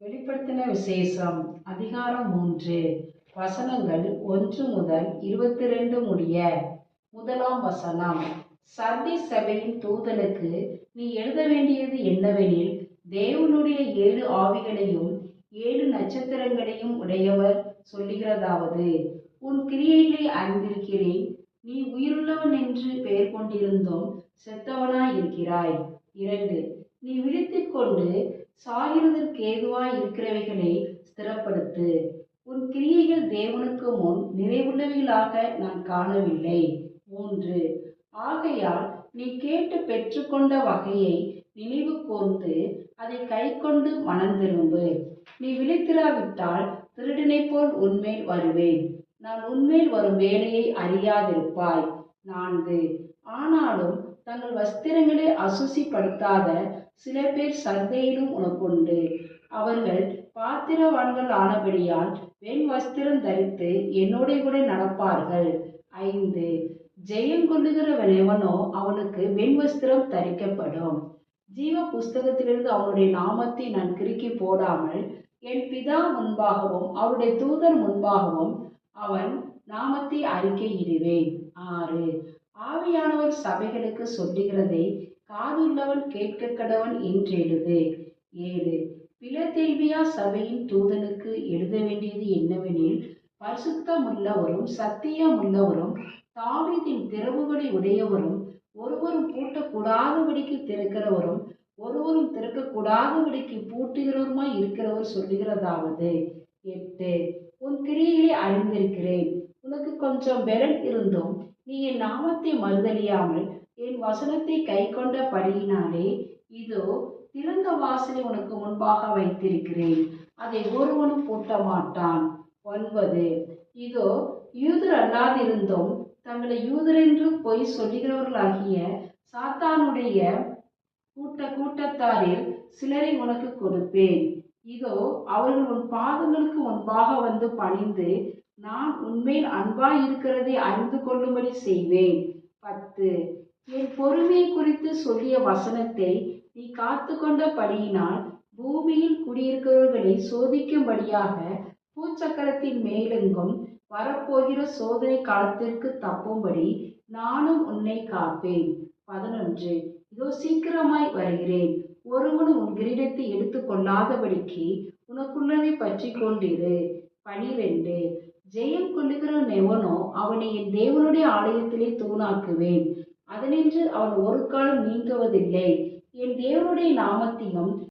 வெளிப்படுத்தின விசேஷம் அதிகாரம் மூன்று வசனங்கள் ஒன்று முதல் இருபத்தி ரெண்டு முடிய முதலாம் வசனம். சர்தி சபையின் தூதனுக்கு நீ எழுத வேண்டியது என்னவெனில் தேவனுடைய ஏழு ஆவிகளையும் ஏழு நட்சத்திரங்களையும் உடையவர் சொல்லுகிறதாவது உன் கிரியைகளை அறிந்திருக்கிறேன். நீ உயிருள்ளவன் என்று பெயர் கொண்டிருந்தும் செத்தவனாய் இருக்கிறாய் இரண்டு நீ விழித்துக் கொண்டு சாகிறதற்கு ஏதுவாய் இருக்கிறவைகளை ஸ்திரப்படுத்து. உன் கிரியைகள் தேவனுக்கு முன் நிறைவுள்ளவைகளாக நான் காணவில்லை. மூன்று ஆகையால் நீ கேட்டு பெற்றுக்கொண்ட வகையை நினைவு கூர்ந்து அதை கைக்கொண்டு மனந்திரும்பு நீ விழித்திராவிட்டால் திருடனை போல் உன்மேல் வருவேன். நான் உன்மேல் வரும் வேலையை அறியாதிருப்பாய். நான்கு ஆனாலும் தங்கள் வஸ்திரங்களை அசுசிப்படுத்தாத சில பேர் சந்தையிலும் உனக்குண்டு. அவர்கள் பாத்திரவான்கள் ஆனபடியால் வெண் வஸ்திரம் தரித்து என்னோட கூட நடப்பார்கள். ஐந்து. ஜெயம் கொள்ளுகிறவன் எவனோ அவனுக்கு வெண் வஸ்திரம் தரிக்கப்படும். ஜீவ புஸ்தகத்திலிருந்து அவனுடைய நாமத்தை நான் கிறுக்கி போடாமல் என் பிதா முன்பாகவும் அவருடைய தூதர் முன்பாகவும் அவன் நாமத்தை அறிக்கையிடுவேன். ஆறு. ஆவியானவர் சபைகளுக்கு சொல்லுகிறதை காதுள்ளவன் கேட்க கடவன் என்றெழுது ஏழு பிலதெல்வியா சபையின் தூதனுக்கு எழுத வேண்டியது என்னவெனில் பரிசுத்தமுள்ளவரும் சத்தியமுள்ளவரும் தாவிதின் திறவுகளை உடையவரும் ஒருவரும் பூட்டக்கூடாதபடிக்கு திறக்கிறவரும் ஒருவரும் திறக்கக்கூடாதபடிக்கு பூட்டுகிறவருமாய் இருக்கிறவர் சொல்லுகிறதாவது. எட்டு உன் கிரியைகளை அறிந்திருக்கிறேன். உனக்கு கொஞ்சம் பெரல் இருந்தும் நீ என் நாமத்தை மறுதலியாமல் என் வசனத்தை கை கொண்ட படியினாலே இதோ திறந்த வாசலை உனக்கு முன்பாக வைத்திருக்கிறேன். அதை ஒருவனும் பூட்ட மாட்டான் ஒன்பது. இதோ யூதர் அல்லாதிருந்தும் தங்களை யூதர் என்று பொய் சொல்லுகிறவர்களாகிய சாத்தானுடைய கூட்ட கூட்டத்தாரில் சிலரை உனக்கு கொடுப்பேன். இதோ அவர்கள் உன் பாதங்களுக்கு முன்பாக வந்து பணிந்து நான் உன்மேல் அன்பாய் இருக்கிறதை அறிந்து கொள்ளும்படி செய்வேன். பத்து. என் பொறுமையை குறித்து சொல்லிய வசனத்தை நீ காத்து கொண்டபடியினால் பூமியில் குடியிருக்கிறவர்களை சோதிக்கும்படியாக பூச்சக்கரத்தின் மேலெங்கும் வரப்போகிற சோதனை காலத்திற்கு தப்பும்படி நானும் உன்னை காப்பேன். பதினொன்று. இதோ சீக்கிரமாய் வருகிறேன். ஒருவனும் உன் கிரீடத்தை எடுத்து கொள்ளாதபடிக்கு உனக்குள்ளதை பற்றி கொண்டிரு பனிரெண்டு ஜெயம் கொள்ளுகிறவன் எவனோ அவனை என் தேவனுடைய ஆலயத்திலே தூணாக்குவேன். அதனின்று அவன் ஒரு காலம் நீங்குவதில்லை. என் தேவனுடைய நாமத்தையும்